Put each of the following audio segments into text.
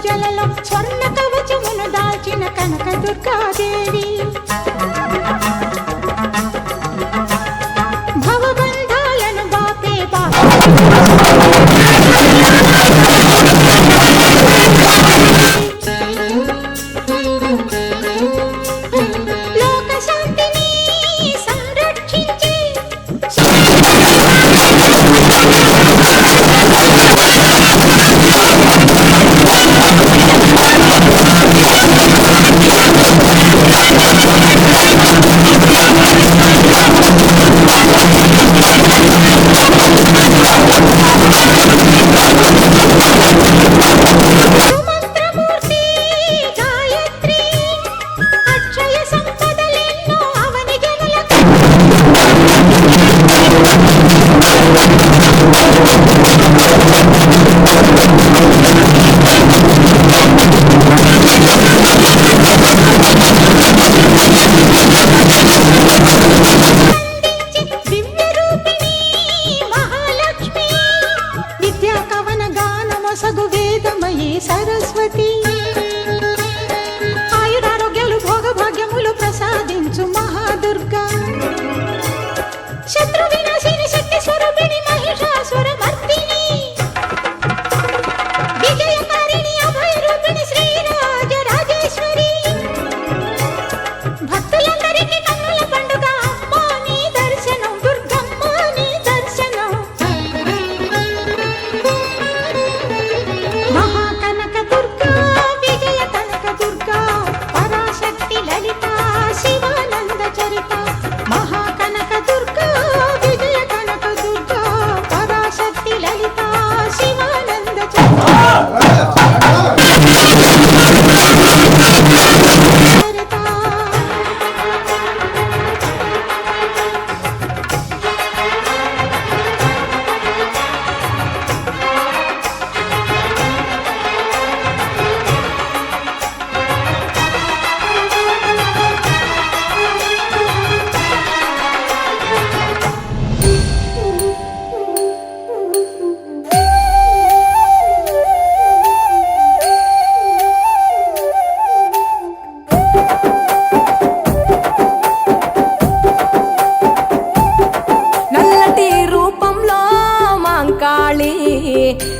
పూజలలో స్వర్ణ కవచమును దాల్చిన కనక దుర్గాదేవి.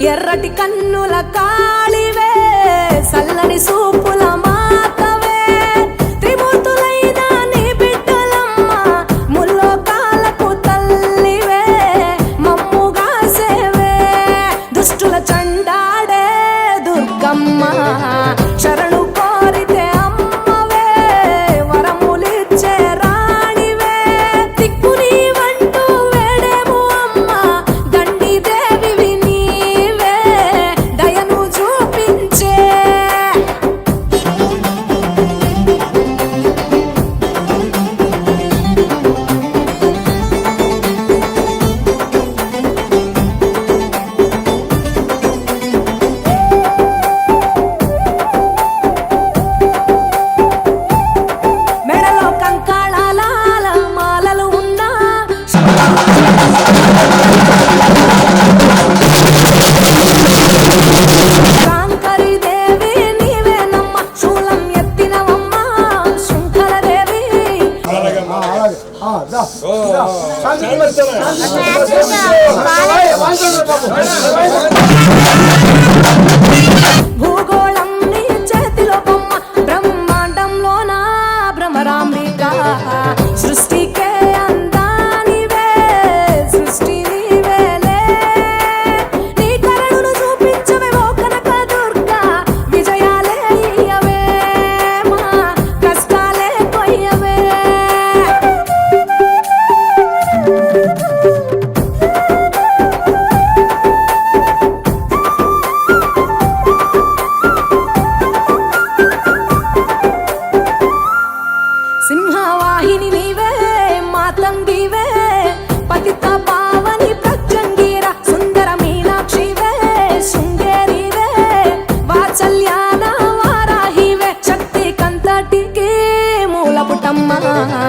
ఎర్రటి కన్నుల కాళివే సల్లని సూపుల आ ल 啊